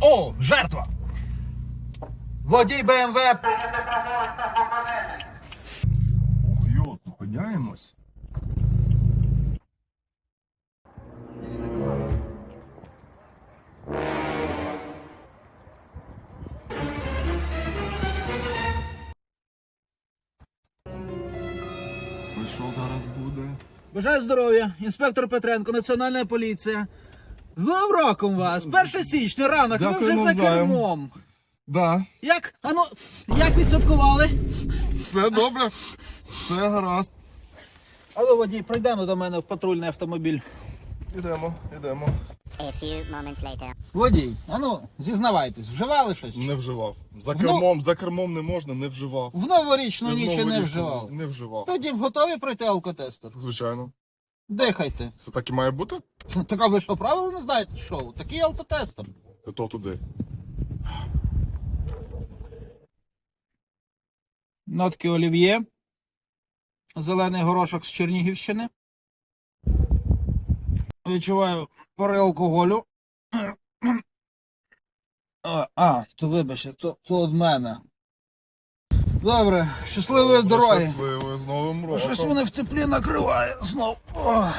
О, жертва! Водій БМВ. Ох, йо, зупиняємось. Що зараз буде? Бажаю здоров'я, інспектор Петренко, Національна поліція. З Новим роком вас! 1 січня, ранок, ви Дякую вже за навзаєм. кермом. Да, Як? Ану, як відсвяткували? все добре, все гаразд. Алло, водій, прийдемо до мене в патрульний автомобіль. Ідемо, ідемо. A few moments later. Водій, ану, зізнавайтесь, вживали щось? Не вживав. За Ну- кермом, за кермом не можна, не вживав. В новорічну І ніч не новорічну вживав. Не вживав. Тоді готові пройти алкотестер? Звичайно. Дихайте. Це так і має бути? Так а ви що, правила не знаєте шоу? Такий алкотестер. То туди. Нотки олів'є. Зелений горошок з Чернігівщини. Відчуваю пори алкоголю. А, то вибачте, то, то від мене. Добре, щасливої дороги. Щасливої з Новим роком. Щось мене в теплі накриває знов. Ох.